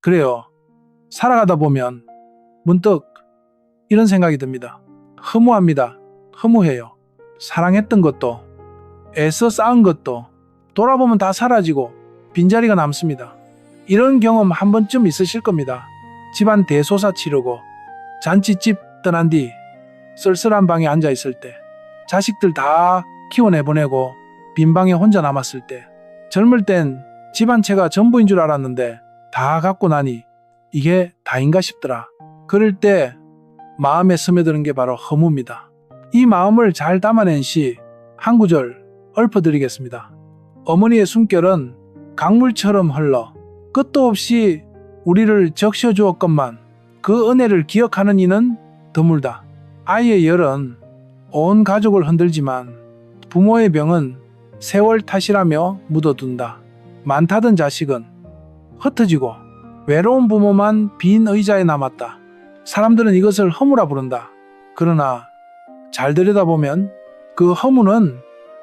그래요. 살아가다 보면 문득 이런 생각이 듭니다. 허무합니다. 허무해요. 사랑했던 것도, 애써 쌓은 것도, 돌아보면 다 사라지고 빈자리가 남습니다. 이런 경험 한 번쯤 있으실 겁니다. 집안 대소사 치르고 잔치집 떠난 뒤 쓸쓸한 방에 앉아 있을 때, 자식들 다 키워내보내고 빈 방에 혼자 남았을 때, 젊을 땐 집안채가 전부인 줄 알았는데 다 갖고 나니 이게 다인가 싶더라. 그럴 때 마음에 스며드는 게 바로 허무입니다. 이 마음을 잘 담아낸 시 한 구절 읊어드리겠습니다. 어머니의 숨결은 강물처럼 흘러 끝도 없이 우리를 적셔주었건만 그 은혜를 기억하는 이는 드물다. 아이의 열은 온 가족을 흔들지만 부모의 병은 세월 탓이라며 묻어둔다. 많다던 자식은 흩어지고 외로운 부모만 빈 의자에 남았다. 사람들은 이것을 허무라 부른다. 그러나 잘 들여다보면 그 허무는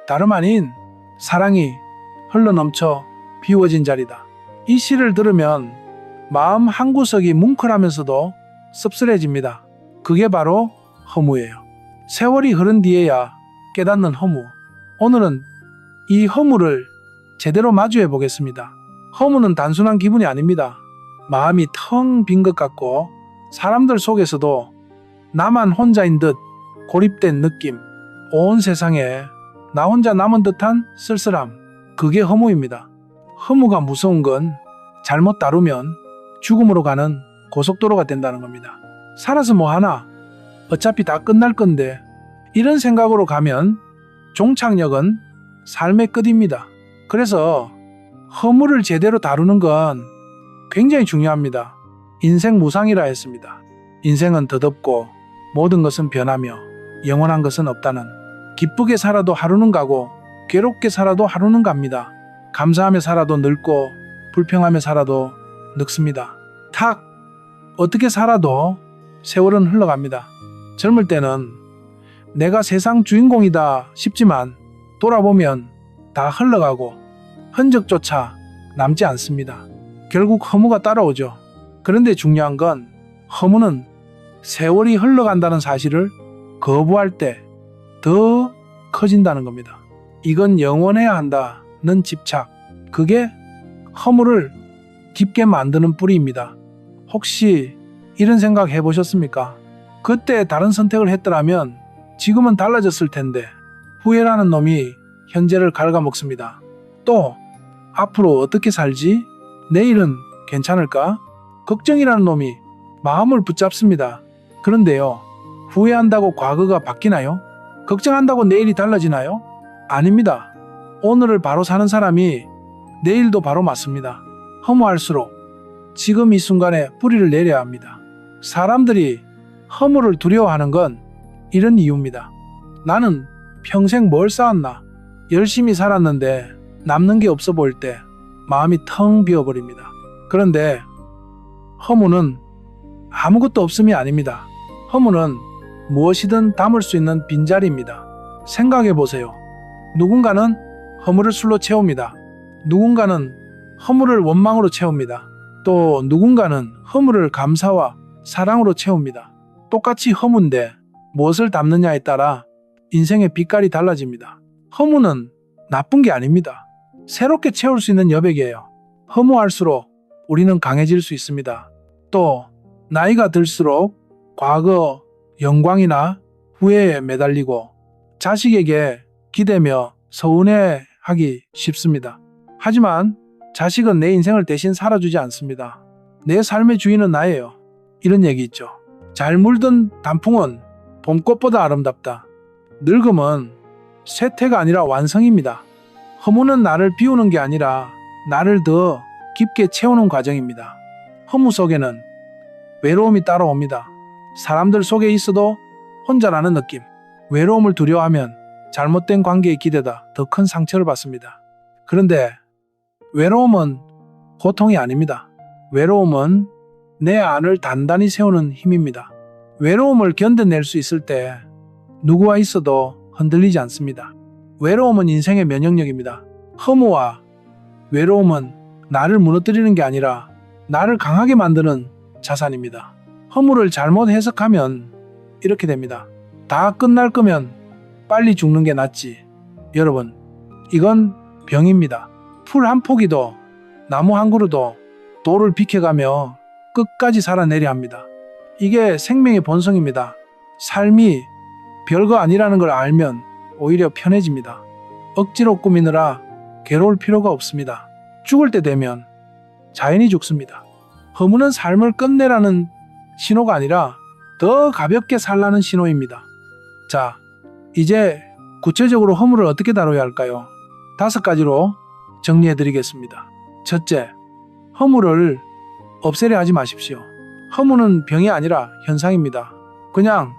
다름 아닌 사랑이 흘러넘쳐 비워진 자리다. 이 시를 들으면 마음 한구석이 뭉클하면서도 씁쓸해집니다. 그게 바로 허무예요. 세월이 흐른 뒤에야 깨닫는 허무. 오늘은 이 허무를 제대로 마주해 보겠습니다. 허무는 단순한 기분이 아닙니다. 마음이 텅 빈 것 같고 사람들 속에서도 나만 혼자인 듯 고립된 느낌. 온 세상에 나 혼자 남은 듯한 쓸쓸함. 그게 허무입니다. 허무가 무서운 건 잘못 다루면 죽음으로 가는 고속도로가 된다는 겁니다. 살아서 뭐 하나? 어차피 다 끝날 건데 이런 생각으로 가면 종착역은 삶의 끝입니다. 그래서 허무를 제대로 다루는 건 굉장히 중요합니다. 인생 무상이라 했습니다. 인생은 더덥고 모든 것은 변하며 영원한 것은 없다는 기쁘게 살아도 하루는 가고 괴롭게 살아도 하루는 갑니다. 감사하며 살아도 늙고 불평하며 살아도 늙습니다. 탁 어떻게 살아도 세월은 흘러갑니다. 젊을 때는 내가 세상 주인공이다 싶지만 돌아보면 다 흘러가고 흔적조차 남지 않습니다. 결국 허무가 따라오죠. 그런데 중요한 건 허무는 세월이 흘러간다는 사실을 거부할 때 더 커진다는 겁니다. 이건 영원해야 한다는 집착. 그게 허무를 깊게 만드는 뿌리입니다. 혹시 이런 생각 해보셨습니까? 그때 다른 선택을 했더라면 지금은 달라졌을 텐데 후회라는 놈이 현재를 갉아먹습니다. 또 앞으로 어떻게 살지? 내일은 괜찮을까? 걱정이라는 놈이 마음을 붙잡습니다. 그런데요, 후회한다고 과거가 바뀌나요? 걱정한다고 내일이 달라지나요? 아닙니다. 오늘을 바로 사는 사람이 내일도 바로 맞습니다. 허무할수록 지금 이 순간에 뿌리를 내려야 합니다. 사람들이 허무를 두려워하는 건 이런 이유입니다. 나는 평생 뭘 쌓았나? 열심히 살았는데 남는 게 없어 보일 때 마음이 텅 비어버립니다. 그런데 허무는 아무것도 없음이 아닙니다. 허무는 무엇이든 담을 수 있는 빈자리입니다. 생각해 보세요. 누군가는 허무를 술로 채웁니다. 누군가는 허무를 원망으로 채웁니다. 또 누군가는 허무를 감사와 사랑으로 채웁니다. 똑같이 허무인데 무엇을 담느냐에 따라 인생의 빛깔이 달라집니다. 허무는 나쁜 게 아닙니다. 새롭게 채울 수 있는 여백이에요. 허무할수록 우리는 강해질 수 있습니다. 또 나이가 들수록 과거 영광이나 후회에 매달리고 자식에게 기대며 서운해 하기 쉽습니다. 하지만 자식은 내 인생을 대신 살아주지 않습니다. 내 삶의 주인은 나예요. 이런 얘기 있죠. 잘 물든 단풍은 봄꽃보다 아름답다. 늙음은 쇠퇴가 아니라 완성입니다. 허무는 나를 비우는 게 아니라 나를 더 깊게 채우는 과정입니다. 허무 속에는 외로움이 따라옵니다. 사람들 속에 있어도 혼자라는 느낌. 외로움을 두려워하면 잘못된 관계에 기대다 더 큰 상처를 받습니다. 그런데 외로움은 고통이 아닙니다. 외로움은 내 안을 단단히 세우는 힘입니다. 외로움을 견뎌낼 수 있을 때 누구와 있어도 흔들리지 않습니다. 외로움은 인생의 면역력입니다. 허무와 외로움은 나를 무너뜨리는 게 아니라 나를 강하게 만드는 자산입니다. 허물을 잘못 해석하면 이렇게 됩니다. 다 끝날 거면 빨리 죽는 게 낫지. 여러분, 이건 병입니다. 풀 한 포기도 나무 한 그루도 돌을 비켜가며 끝까지 살아내려 합니다. 이게 생명의 본성입니다. 삶이 별거 아니라는 걸 알면 오히려 편해집니다. 억지로 꾸미느라 괴로울 필요가 없습니다. 죽을 때 되면 자연히 죽습니다. 허무는 삶을 끝내라는 신호가 아니라 더 가볍게 살라는 신호입니다. 자, 이제 구체적으로 허물을 어떻게 다뤄야 할까요? 다섯 가지로 정리해 드리겠습니다. 첫째, 허물을 없애려 하지 마십시오. 허물은 병이 아니라 현상입니다. 그냥,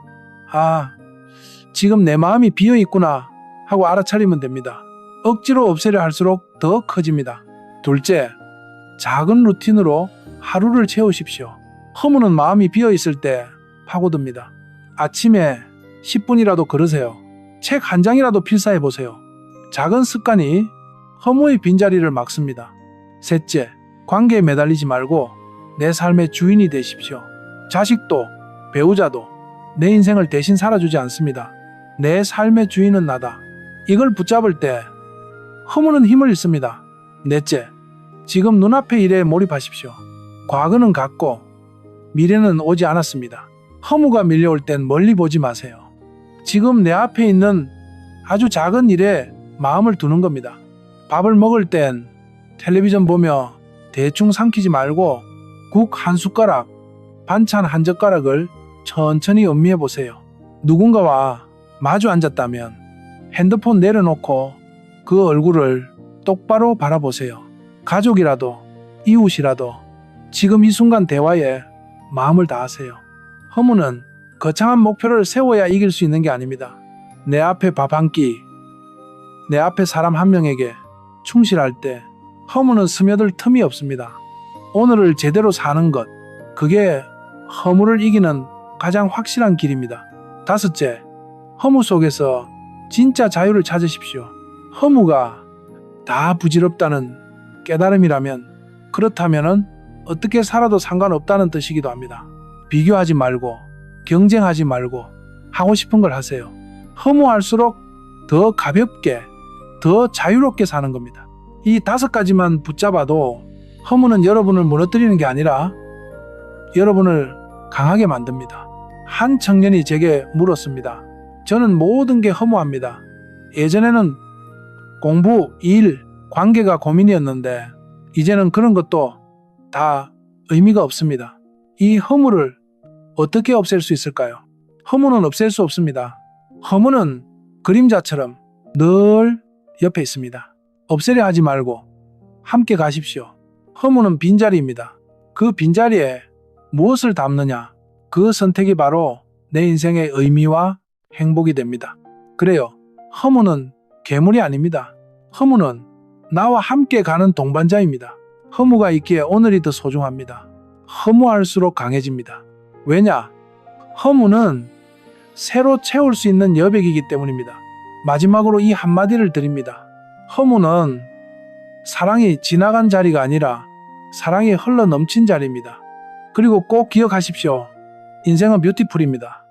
아, 지금 내 마음이 비어 있구나 하고 알아차리면 됩니다. 억지로 없애려 할수록 더 커집니다. 둘째, 작은 루틴으로 하루를 채우십시오. 허무는 마음이 비어 있을 때 파고듭니다. 아침에 10분이라도 걸으세요. 책 한 장이라도 필사해 보세요. 작은 습관이 허무의 빈자리를 막습니다. 셋째, 관계에 매달리지 말고 내 삶의 주인이 되십시오. 자식도, 배우자도 내 인생을 대신 살아주지 않습니다. 내 삶의 주인은 나다. 이걸 붙잡을 때 허무는 힘을 잃습니다. 넷째, 지금 눈앞의 일에 몰입하십시오. 과거는 갔고 미래는 오지 않았습니다. 허무가 밀려올 땐 멀리 보지 마세요. 지금 내 앞에 있는 아주 작은 일에 마음을 두는 겁니다. 밥을 먹을 땐 텔레비전 보며 대충 삼키지 말고 국 한 숟가락, 반찬 한 젓가락을 천천히 음미해 보세요. 누군가와 마주 앉았다면 핸드폰 내려놓고 그 얼굴을 똑바로 바라보세요. 가족이라도 이웃이라도 지금 이 순간 대화에 마음을 다하세요. 허무는 거창한 목표를 세워야 이길 수 있는 게 아닙니다. 내 앞에 밥 한 끼, 내 앞에 사람 한 명에게 충실할 때 허무는 스며들 틈이 없습니다. 오늘을 제대로 사는 것, 그게 허무를 이기는 가장 확실한 길입니다. 다섯째, 허무 속에서 진짜 자유를 찾으십시오. 허무가 다 부질없다는 깨달음이라면 그렇다면은 어떻게 살아도 상관없다는 뜻이기도 합니다. 비교하지 말고 경쟁하지 말고 하고 싶은 걸 하세요. 허무할수록 더 가볍게 더 자유롭게 사는 겁니다. 이 다섯 가지만 붙잡아도 허무는 여러분을 무너뜨리는 게 아니라 여러분을 강하게 만듭니다. 한 청년이 제게 물었습니다. 저는 모든 게 허무합니다. 예전에는 공부, 일, 관계가 고민이었는데 이제는 그런 것도 다 의미가 없습니다. 이 허무를 어떻게 없앨 수 있을까요? 허무는 없앨 수 없습니다. 허무는 그림자처럼 늘 옆에 있습니다. 없애려 하지 말고 함께 가십시오. 허무는 빈자리입니다. 그 빈자리에 무엇을 담느냐? 그 선택이 바로 내 인생의 의미와 행복이 됩니다. 그래요. 허무는 괴물이 아닙니다. 허무는 나와 함께 가는 동반자입니다. 허무가 있기에 오늘이 더 소중합니다. 허무할수록 강해집니다. 왜냐? 허무는 새로 채울 수 있는 여백이기 때문입니다. 마지막으로 이 한마디를 드립니다. 허무는 사랑이 지나간 자리가 아니라 사랑이 흘러 넘친 자리입니다. 그리고 꼭 기억하십시오. 인생은 뷰티풀입니다.